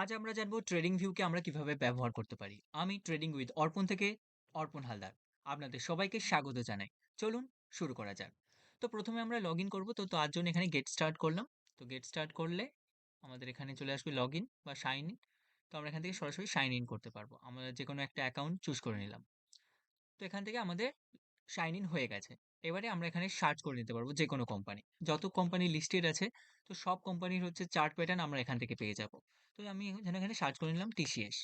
আজ আমরা জানব ট্রেডিং ভিউকে আমরা কীভাবে ব্যবহার করতে পারি। আমি ট্রেডিং উইথ অর্পণ থেকে অর্পণ হালদার। আপনাদের সবাইকে স্বাগত জানাই। চলুন শুরু করা যাক। তো প্রথমে আমরা লগ ইন করব। তো তার জন্য এখানে গেট স্টার্ট করলাম। তো গেট স্টার্ট করলে আমাদের এখানে চলে আসবে লগ ইন বা সাইন ইন তো আমরা এখান থেকে সরাসরি সাইন ইন করতে পারব। আমরা যে কোনো একটা অ্যাকাউন্ট চুজ করে নিলাম। তো এখান থেকে আমাদের সাইন ইন হয়ে গেছে। এবারে আমরা এখানে সার্চ করে নিতে পারব যে কোনো কোম্পানি যত কোম্পানি লিস্টেড আছে, তো সব কোম্পানির হচ্ছে চার্ট প্যাটার্ন আমরা এখান থেকে পেয়ে যাব। তো আমি যেন এখানে সার্চ করে নিলাম টিসিএস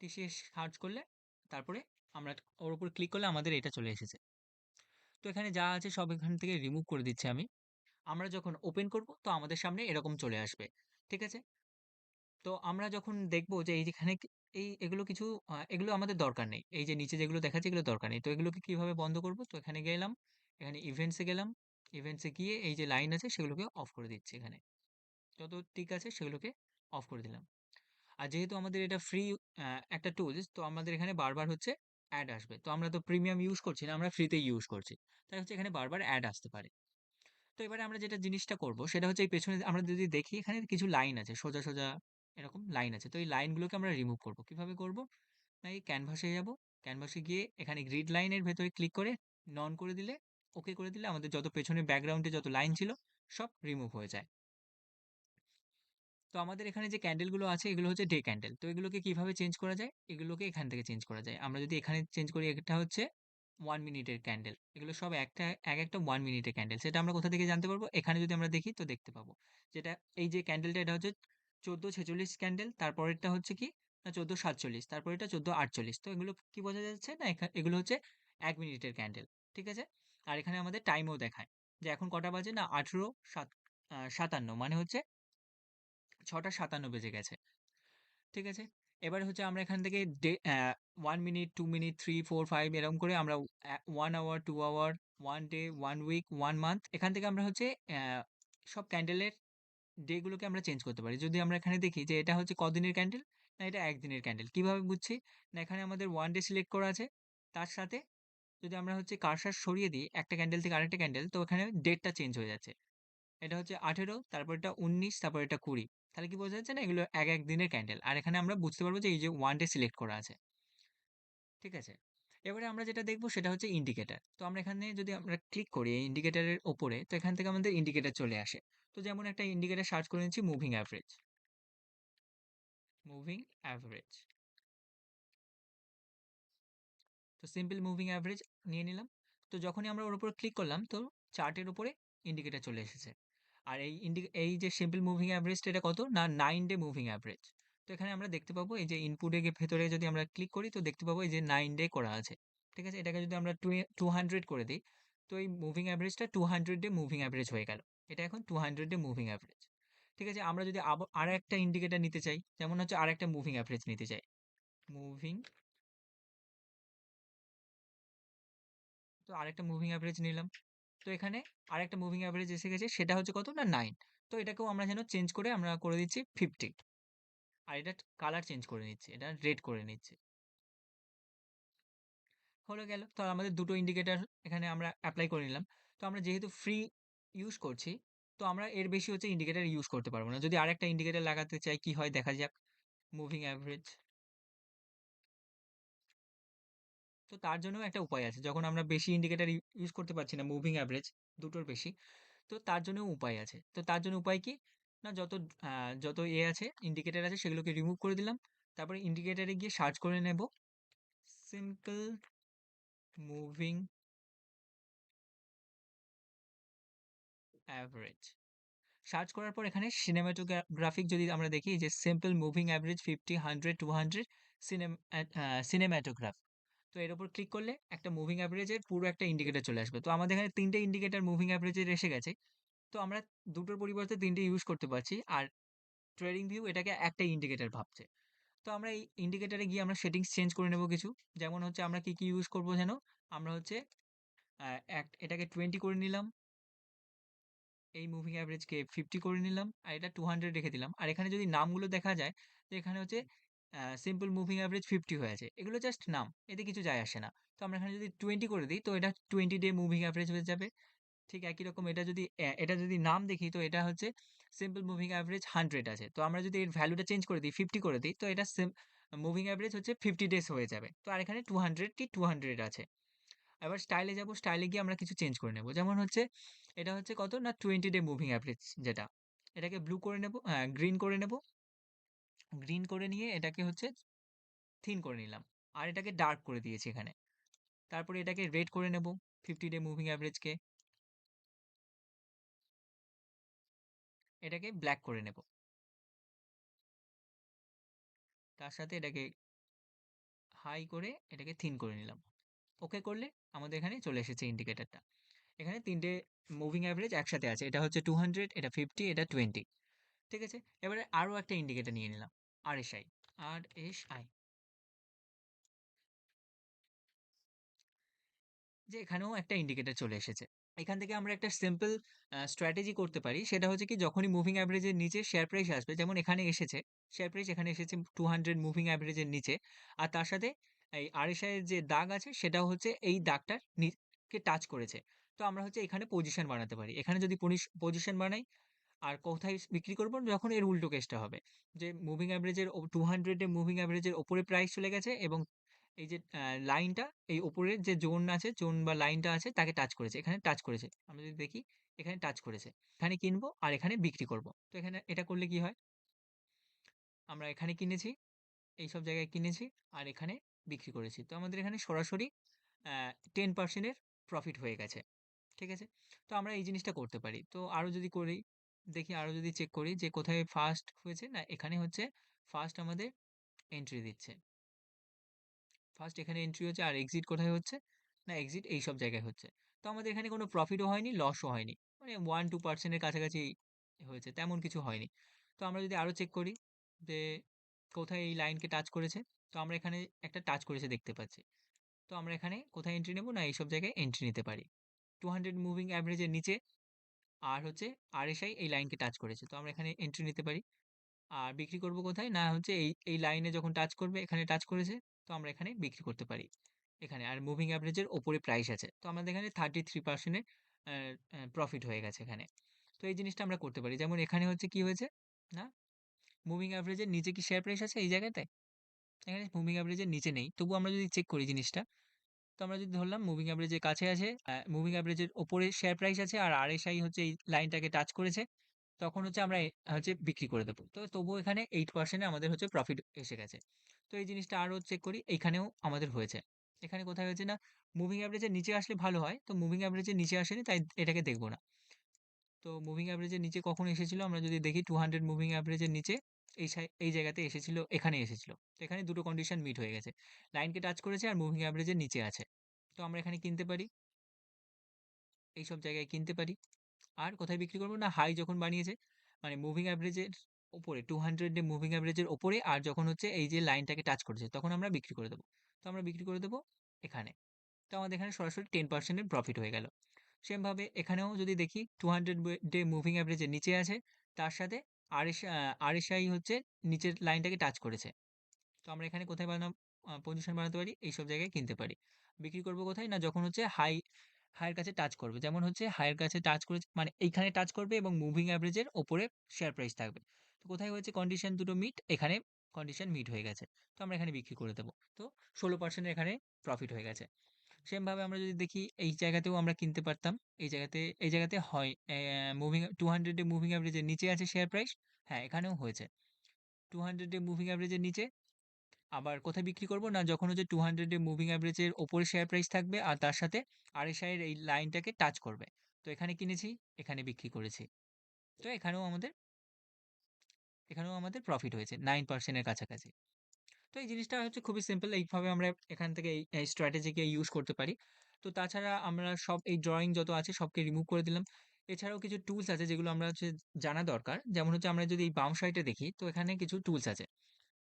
টিসিএস সার্চ করলে তারপরে আমরা ওর উপর ক্লিক করলে আমাদের এটা চলে এসেছে। তো এখানে যা আছে সব এখান থেকে রিমুভ করে দিচ্ছি আমি। আমরা যখন ওপেন করব, তো আমাদের সামনে এরকম চলে আসবে। ঠিক আছে? তো আমরা যখন দেখব যে এই যেখানে এই এগুলো কিছু এগুলো আমাদের দরকার নেই। এই যে নিচে যেগুলো দেখাচ্ছে এগুলো দরকার নেই। তো এগুলোকে কীভাবে বন্ধ করব? তো এখানে গেলাম, এখানে ইভেন্টসে গেলাম। ইভেন্টসে গিয়ে এই যে লাইন আছে সেগুলোকে অফ করে দিচ্ছি এখানে। যত ঠিক আছে সেগুলোকে অফ করে দিলাম। আর যেহেতু আমাদের এটা ফ্রি একটা টুলস তো আমাদের এখানে বারবার হচ্ছে অ্যাড আসবে। তো আমরা তো প্রিমিয়াম ইউজ করছি না, আমরা ফ্রিতে ইউজ করছি। তাই হচ্ছে এখানে বারবার অ্যাড আসতে পারে। তো এবারে আমরা যেটা জিনিসটা করব, সেটা হচ্ছে এই পেছনে আমরা যদি দেখি এখানে কিছু লাইন আছে, সোজা সোজা এরকম লাইন আছে। তো এই লাইনগুলোকে আমরা রিমুভ করব। কীভাবে করব? না, এই ক্যানভাসে যাব। ক্যানভাসে গিয়ে এখানে গ্রিড লাইনের ভেতরে ক্লিক করে নন করে দিলে, ওকে করে দিলে আমাদের যত পেছনে ব্যাকগ্রাউন্ডে যত লাইন ছিল, সব রিমুভ হয়ে যায়। তো আমাদের এখানে যে ক্যান্ডেলগুলো আছে, এগুলো হচ্ছে ডে ক্যান্ডেল। তো এগুলোকে কীভাবে চেঞ্জ করা যায়? এগুলোকে এখান থেকে চেঞ্জ করা যায়। আমরা যদি এখানে চেঞ্জ করি এটা হচ্ছে ওয়ান মিনিটের ক্যান্ডেল। এগুলো সব একটা, এক একটা ওয়ান মিনিটের ক্যান্ডেল। সেটা আমরা কোথা থেকে জানতে পারব? এখানে যদি আমরা দেখি, তো দেখতে পাবো। যেটা, এই যে ক্যান্ডেলটা, এটা হচ্ছে চোদ্দ ছেচল্লিশ ক্যান্ডেল তারপরেরটা হচ্ছে কি? না, চোদ্দ সাতচল্লিশ তারপর এটা চোদ্দ আটচল্লিশ। তো এগুলো কি বোঝা যাচ্ছে? না এগুলো হচ্ছে এক মিনিটের ক্যান্ডেল ঠিক আছে? আর এখানে আমাদের টাইমও দেখায় যে এখন কটা বাজে? না, আঠেরো সাত সাতান্ন মানে হচ্ছে ছটা সাতান্ন বেজে গেছে, ঠিক আছে? এবার হচ্ছে আমরা এখান থেকে one minute two minute three four five এরকম করে আমরা one hour two hour one day one week one month এখান থেকে আমরা হচ্ছে সব ক্যান্ডেলের ডেগুলোকে আমরা চেঞ্জ করতে পারি। যদি আমরা এখানে দেখি যে এটা হচ্ছে কদিনের ক্যান্ডেল না এটা একদিনের ক্যান্ডেল কীভাবে বুঝছি? না এখানে আমাদের ওয়ান ডে সিলেক্ট করা আছে। তার সাথে যদি আমরা হচ্ছে কারসার সরিয়ে দিই, একটা ক্যান্ডেল থেকে আরেকটা ক্যান্ডেল তো এখানে ডেটটা চেঞ্জ হয়ে যাচ্ছে। এটা হচ্ছে আঠেরো, তারপর এটা উনিশ, তারপর এটা কুড়ি। তাহলে কি বোঝা যাচ্ছে না? এগুলো এক এক দিনের ক্যান্ডেল আর এখানে আমরা বুঝতে পারব যে এই যে ওয়ান ডে সিলেক্ট করা আছে। ঠিক আছে? এবারে আমরা যেটা দেখব সেটা হচ্ছে ইন্ডিকেটার তো আমরা এখানে যদি আমরা ক্লিক করি এই ইন্ডিকেটারের ওপরে তো এখান থেকে আমাদের ইন্ডিকেটার চলে আসে। তো যেমন একটা ইন্ডিকেটার সার্চ করে নিচ্ছি মুভিং অ্যাভারেজ মুভিং অ্যাভারেজ তো সিম্পল মুভিং অ্যাভারেজ নিয়ে নিলাম। তো যখনই আমরা ওর উপর ক্লিক করলাম, তো চার্টের উপরে ইন্ডিকেটার চলে এসেছে। আর এই ইন্ডি এই যে সিম্পল মুভিং অ্যাভারেজটা এটা কত? না নাইন ডে মুভিং অ্যাভারেজ তো এখানে আমরা দেখতে পাবো এই যে ইনপুটে ভেতরে যদি আমরা ক্লিক করি, তো দেখতে পাবো এই যে নাইন ডে করা আছে। ঠিক আছে? এটাকে যদি আমরা টু টু হান্ড্রেড করে দিই, তো এই moving অ্যাভারেজটা two hundred day moving average হয়ে গেল। এটা এখন two hundred day moving average ঠিক আছে? আমরা যদি আবার আর একটা ইন্ডিকেটার নিতে চাই, যেমন হচ্ছে আর একটা মুভিং অ্যাভারেজ নিতে চাই। মুভিং তো আরেকটা মুভিং অ্যাভারেজ নিলাম। তো এখানে আরেকটা মুভিং অ্যাভারেজ এসে গেছে, সেটা হচ্ছে কত? না নাইন তো এটাকেও আমরা যেন চেঞ্জ করে আমরা করে দিচ্ছি ফিফটি আর এটা কালার চেঞ্জ করে নিচ্ছি, এটা রেড করে নিচ্ছি। হলো গেল, তো আমাদের দুটো ইন্ডিকেটার এখানে আমরা অ্যাপ্লাই করে নিলাম। তো আমরা যেহেতু ফ্রি ইউজ করছি, তো আমরা এর বেশি হচ্ছে ইন্ডিকেটার ইউজ করতে পারব না। যদি আরেকটা ইন্ডিকেটার লাগাতে চাই, কি হয় দেখা যাক। মুভিং অ্যাভারেজ তো তার জন্য একটা উপায় আছে। যখন আমরা বেশি ইন্ডিকেটার ইউজ করতে পারছি না মুভিং অ্যাভারেজ দুটোর বেশি, তো তার জন্য উপায় আছে। তো তার জন্য উপায় কি? না যত যত এ আছে ইন্ডিকেটার আছে, সেগুলোকে রিমুভ করে দিলাম। তারপরে ইন্ডিকেটারে গিয়ে সার্চ করে নেব। সিম্পল মুভিং অ্যাভারেজ সার্চ করার পর এখানে সিনেমাটোগ্রাফিক যদি আমরা দেখি যে simple moving average fifty hundred two hundred cinematograph তো এর উপর ক্লিক করলে একটা মুভিং অ্যাভারেজের পুরো একটা ইন্ডিকেটার চলে আসবে। তো আমাদের এখানে তিনটে ইন্ডিকেটার মুভিং অ্যাভারেজের এসে গেছে। তো আমরা দুটোর পরিবর্তে তিনটে ইউজ করতে পারছি। আর ট্রেডিং ভিউ এটাকে একটা ইন্ডিকেটার ভাবছে। তো আমরা এই ইন্ডিকেটারে গিয়ে আমরা সেটিংস চেঞ্জ করে নেব কিছু। যেমন হচ্ছে আমরা কি কি ইউজ করব যেন? আমরা হচ্ছে এক, এটাকে টোয়েন্টি করে নিলাম। এই মুভিং অ্যাভারেজকে ফিফটি করে নিলাম। আর এটা টু হান্ড্রেড রেখে দিলাম। আর এখানে যদি নামগুলো দেখা যায়, তো এখানে হচ্ছে সিম্পল মুভিং অ্যাভারেজ ফিফটি হয়ে আছে। এগুলো জাস্ট নাম, এতে কিছু যায় আসে না। তো আমরা এখানে যদি টোয়েন্টি করে দিই, তো এটা টোয়েন্টি ডে মুভিং অ্যাভারেজ হয়ে যাবে। ঠিক একই রকম এটা যদি এটা যদি নাম দেখি তো এটা হচ্ছে সিম্পল মুভিং অ্যাভারেজ হান্ড্রেড আছে। তো আমরা যদি এর ভ্যালুটা চেঞ্জ করে দিই 50 করে দিই তো এটা মুভিং অ্যাভারেজ হচ্ছে 50 ডেজ হয়ে যাবে। তো আর এখানে 200 কি 200 আছে। এবার স্টাইলে যাব, স্টাইলে গিয়ে আমরা কিছু চেঞ্জ করে নেব। যেমন হচ্ছে এটা হচ্ছে কত না 20 ডে মুভিং এভারেজ যেটা। এটাকে ব্লু করে নেব, হ্যাঁ গ্রিন করে নেব। গ্রিন করে নিয়ে এটাকে হচ্ছে থিন করে নিলাম। আর এটাকে ডার্ক করে দিয়েছি এখানে। তারপরে এটাকে রেড করে নেব 50 ডে মুভিং এভারেজকে। এটাকে ব্ল্যাক করে নেব। তার সাথে এটাকে হাই করে এটাকে থিন করে নিলাম। ওকে করলে আমাদের এখানে চলে এসেছে ইন্ডিকেটারটা এখানে তিনটে মুভিং অ্যাভারেজ একসাথে আছে। এটা হচ্ছে 200, এটা 50, এটা 20 ঠিক আছে? এবারে আরও একটা ইন্ডিকেটার নিয়ে নিলাম। R S I R S I যে এখানেও একটা ইন্ডিকেটার চলে এসেছে। এখান থেকে আমরা একটা সিম্পল স্ট্র্যাটেজি করতে পারি। সেটা হচ্ছে কি যখনই মুভিং এভারেজের নিচে শেয়ার প্রাইস আসবে, যেমন এখানে এসেছে, শেয়ার প্রাইস এখানে এসেছে 200 মুভিং এভারেজের নিচে। আর তার সাথে এই এর যে দাগ আছে সেটা হচ্ছে এই দাগটার কে টাচ করেছে। তো আমরা হচ্ছে এখানে পজিশন বানাতে পারি। এখানে যদি পজিশন বানাই আর কোথায় বিক্রি করব যখন এর উল্টো কেসটা হবে। যে মুভিং এভারেজের টু 200 এ মুভিং এভারেজের ওপরে প্রাইস চলে গেছে এবং এই যে লাইনটা এই উপরের যে জোন আছে, জোন বা লাইনটা আছে তাকে টাচ করেছে। এখানে টাচ করেছে। আমরা যদি দেখি এখানে টাচ করেছে। এখানে কিনবো আর এখানে বিক্রি করব। তো এখানে এটা করলে কি হয়? আমরা এখানে কিনেছি, এই সব জায়গায় কিনেছি আর এখানে বিক্রি করেছি। তো আমাদের এখানে সরাসরি টেন পার্সেন্টের প্রফিট হয়ে গেছে। ঠিক আছে? তো আমরা এই জিনিসটা করতে পারি। তো আরও যদি করি, দেখি আরও যদি চেক করি যে কোথায় ফার্স্ট হয়েছে, না এখানে হচ্ছে ফার্স্ট আমাদের এন্ট্রি দিচ্ছে। ফার্স্ট এখানে এন্ট্রি হচ্ছে আর এক্সিট কোথায় হচ্ছে? না এক্সিট এইসব জায়গায় হচ্ছে। তো আমাদের এখানে কোনো প্রফিটও হয়নি, লসও হয়নি। মানে ওয়ান টু পার্সেন্টের কাছাকাছি হয়েছে, তেমন কিছু হয়নি। তো আমরা যদি আরও চেক করি যে কোথায় এই লাইনকে টাচ করেছে, তো আমরা এখানে একটা টাচ করেছে দেখতে পাচ্ছি। তো আমরা এখানে কোথায় এন্ট্রি নেব? না এইসব জায়গায় এন্ট্রি নিতে পারি। 200 মুভিং অ্যাভারেজের নিচে আর হচ্ছে RSI এই লাইনকে টাচ করেছে। তো আমরা এখানে এন্ট্রি নিতে পারি। আর বিক্রি করব কোথায়? না হচ্ছে এই, এই লাইনে যখন টাচ করবে, এখানে টাচ করেছে, তো আমরা এখানে বিক্রি করতে পারি। এখানে আর মুভিং এভারেজ ওপরে প্রাইস আছে। তো আমাদের এখানে 33% এর অ্যা অ্যা প্রফিট হয়ে গেছে এখানে। তো এই জিনিসটা আমরা করতে পারি। যেমন এখানে হচ্ছে কি হয়েছে? না মুভিং এভারেজ এর নিচে কি শেয়ার প্রাইস আছে এই জায়গাতে? এখানে মুভিং এভারেজ এর নিচে নেই। তবুও আমরা যদি চেক করি জিনিসটা, তো আমরা যদি ধরলাম মুভিং এভারেজ এর কাছে আছে, মুভিং এভারেজ ওপরে শেয়ার প্রাইস আছে আর RSI হচ্ছে এই লাইনটাকে টাচ করেছে। তখন হচ্ছে আমরা হচ্ছে বিক্রি করে দেবো তো তবুও এখানে 8% এ আমাদের হচ্ছে প্রফিট এসে গেছে। তো এই জিনিসটা আরও চেক করি, এইখানেও আমাদের হয়েছে। এখানে কোথায় হয়েছে? না মুভিং এভারেজ এর নিচে আসলে ভালো হয়। তো মুভিং এভারেজ এর নিচে আসেনি তাই এটাকে দেখব না। তো মুভিং এভারেজ এর নিচে কখন এসেছিল? আমরা যদি দেখি 200 মুভিং এভারেজ এর নিচে এই এই জায়গাতে এসেছিল, এখানে এসেছিল। তো এখানে দুটো কন্ডিশন মিট হয়ে গেছে। লাইনকে টাচ করেছে আর মুভিং এভারেজ এর নিচে আছে। তো আমরা এখানে কিনতে পারি। এইসব জায়গায় কিনতে পারি। আর কোথায় বিক্রি করব না হাই যখন বানিয়েছে মানে মুভিং এভারেজ এর উপরে 200 ডে মুভিং এভারেজ ওপরে, আর যখন হচ্ছে এই যে লাইনটাকে টাচ করেছে, তখন আমরা বিক্রি করে দেবো তো আমরা বিক্রি করে দেবো এখানে। তো আমাদের এখানে সরাসরি টেন পার্সেন্টের প্রফিট হয়ে গেল। সেমভাবে এখানেও যদি দেখি two hundred day moving average এর নিচে আছে। তার সাথে RS আ RSI হচ্ছে নিচের লাইনটাকে টাচ করেছে। তো আমরা এখানে কোথায় বানাব পজিশন বানাতে পারি? এইসব জায়গায় কিনতে পারি। বিক্রি করব কোথায়? না, যখন হচ্ছে হাই হাই এর কাছে টাচ করবে। যেমন হচ্ছে হাই এর কাছে টাচ করেছে মানে এইখানে টাচ করবে এবং মুভিং এভারেজ এর উপরে শেয়ার প্রাইস থাকবে। তো কোথায় হয়েছে কন্ডিশন দুটো মিট? এখানে কন্ডিশন মিট হয়ে গেছে। তো আমরা এখানে বিক্রি করে দেব। তো 16% এর এখানে প্রফিট হয়ে গেছে। সেম ভাবে আমরা যদি দেখি এই জায়গাতেও আমরা কিনতে পারতাম। এই জায়গাতে এই জায়গাতে হয় মুভিং 200 ডে মুভিং এভারেজ এর নিচে আছে শেয়ার প্রাইস। হ্যাঁ, এখানেও হয়েছে। 200 ডে মুভিং এভারেজ এর নিচে আবার কোথায় বিক্রি করব? না যখন হচ্ছে টু হান্ড্রেডের মুভিং এভারেজ এর উপরে শেয়ার প্রাইস থাকবে আর তার সাথে এর এই লাইনটাকে টাচ করবে। তো এখানে কিনেছি, এখানে বিক্রি করেছি। তো এখানেও আমাদের এখানেও আমাদের প্রফিট হয়েছে নাইন পার্সেন্টের কাছাকাছি। তো এই জিনিসটা হচ্ছে খুবই সিম্পল। এইভাবে আমরা এখান থেকে এই স্ট্র্যাটেজিকে ইউজ করতে পারি। তো তাছাড়া আমরা সব এই ড্রয়িং যত আছে সবকে রিমুভ করে দিলাম। এছাড়াও কিছু টুলস আছে যেগুলো আমরা হচ্ছে জানা দরকার। যেমন হচ্ছে আমরা যদি এই বাম সাইডে দেখি তো এখানে কিছু টুলস আছে।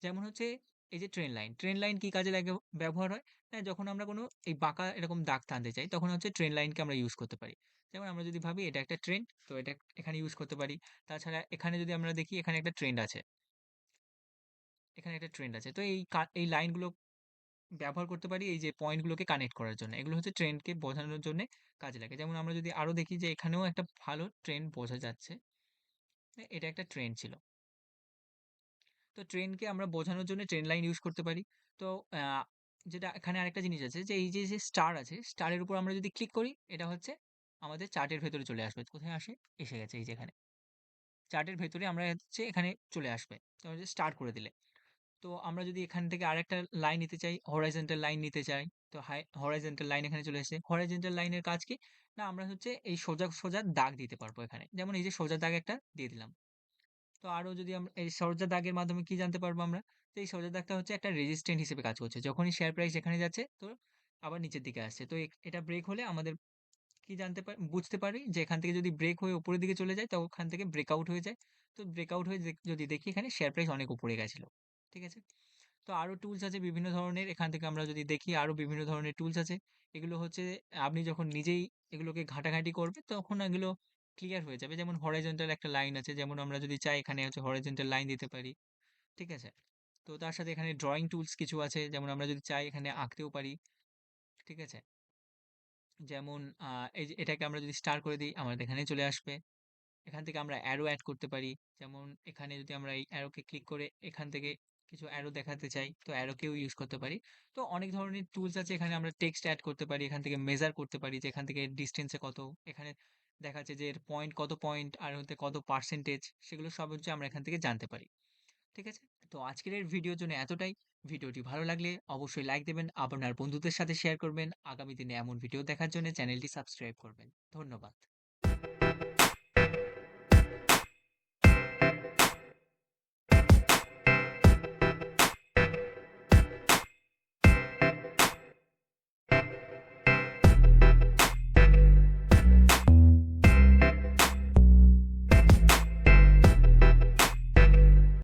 যেমন হচ্ছে এই যে ট্রেন লাইন। ট্রেন লাইন কি কাজে লাগে ব্যবহার হয়? না যখন আমরা কোনো এই বাঁকা এরকম দাগ টানতে চাই, তখন হচ্ছে ট্রেন লাইনকে আমরা ইউজ করতে পারি। যেমন আমরা যদি ভাবি এটা একটা ট্রেন তো এটা এখানে ইউজ করতে পারি। তাছাড়া এখানে যদি আমরা দেখি এখানে একটা ট্রেন্ড আছে। এখানে একটা ট্রেন্ড আছে। তো এই এই লাইনগুলো ব্যবহার করতে পারি এই যে পয়েন্টগুলোকে কানেক্ট করার জন্য। এগুলো হচ্ছে ট্রেন্ডকে বোঝানোর জন্যে কাজে লাগে। যেমন আমরা যদি আরও দেখি যে এখানেও একটা ভালো ট্রেন্ড বোঝা যাচ্ছে। এ এটা একটা ট্রেন্ড ছিল। তো ট্রেনকে আমরা বোঝানোর জন্য ট্রেন লাইন ইউজ করতে পারি। তো যেটা এখানে আরেকটা জিনিস আছে যে এই যে, যে স্টার আছে, স্টারের উপর আমরা যদি ক্লিক করি এটা হচ্ছে আমাদের চার্টের ভেতরে চলে আসবে। কোথায় আসে? এসে গেছে এই যে এখানে। চার্টের ভেতরে আমরা হচ্ছে এখানে চলে আসবে। তো যে স্টার করে দিলে। তো আমরা যদি এখান থেকে আরেকটা লাইন নিতে চাই, হরাইজন্টাল লাইন নিতে চাই। তো হাই হরাইজেন্টাল লাইন এখানে চলে এসেছে। হরাইজেন্টাল লাইনের কাজ কি? না আমরা হচ্ছে এই সোজা, সোজা দাগ দিতে পারব এখানে। যেমন এই যে সোজা দাগ একটা দিয়ে দিলাম। তো আরও যদি আমরা এই সোজা দাগের মাধ্যমে কি জানতে পারব আমরা? তো এই সোজা দাগটা হচ্ছে একটা রেজিস্ট্যান্ট হিসেবে কাজ করছে। যখনই শেয়ার প্রাইস এখানে যাচ্ছে, তো আবার নিচের দিকে আসছে। তো এটা ব্রেক হলে আমাদের কি জানতে পারি বুঝতে পারি যে এখান থেকে যদি ব্রেক হয়ে উপরের দিকে চলে যায়, তো ওখান থেকে ব্রেকআউট হয়ে যায়। তো ব্রেকআউট হয়ে যদি দেখি এখানে শেয়ার প্রাইস অনেক উপরে গেছিল। ঠিক আছে? তো আরও টুলস আছে বিভিন্ন ধরনের। এখান থেকে আমরা যদি দেখি আরও বিভিন্ন ধরনের টুলস আছে। এগুলো হচ্ছে আপনি যখন নিজেই এগুলোকে ঘাটাঘাটি করবে তখন এগুলো ক্লিয়ার হয়ে যাবে। যেমন হরাইজন্টাল একটা লাইন আছে। যেমন আমরা যদি চাই এখানে হচ্ছে হরাইজন্টাল লাইন দিতে পারি। ঠিক আছে? তো তার সাথে এখানে ড্রইং টুলস কিছু আছে। যেমন আমরা যদি চাই এখানে আঁকতেও পারি। ঠিক আছে? যেমন এই এটাকে আমরা যদি স্টার করে দিই আমাদের এখানে চলে আসবে। এখান থেকে আমরা অ্যারো অ্যাড করতে পারি। যেমন এখানে যদি আমরা এই অ্যারোকে ক্লিক করে এখান থেকে কিছু অ্যারো দেখাতে চাই, তো অ্যারোকেও ইউজ করতে পারি। তো অনেক ধরনের টুলস আছে এখানে আমরা টেক্সট অ্যাড করতে পারি। এখান থেকে মেজার করতে পারি যে এখান থেকে ডিসট্যান্স এ কত। এখানে দেখাচ্ছে যে এর পয়েন্ট কত পয়েন্ট আর হতে কত পার্সেন্টেজ সেগুলো সব হচ্ছে আমরা এখান থেকে জানতে পারি। ঠিক আছে? তো আজকের এই ভিডিওর জন্য এতটাই। ভিডিওটি ভালো লাগলে অবশ্যই লাইক দেবেন, আপনার বন্ধুদের সাথে শেয়ার করবেন। আগামী দিনে এমন ভিডিও দেখার জন্য চ্যানেলটি সাবস্ক্রাইব করবেন। ধন্যবাদ।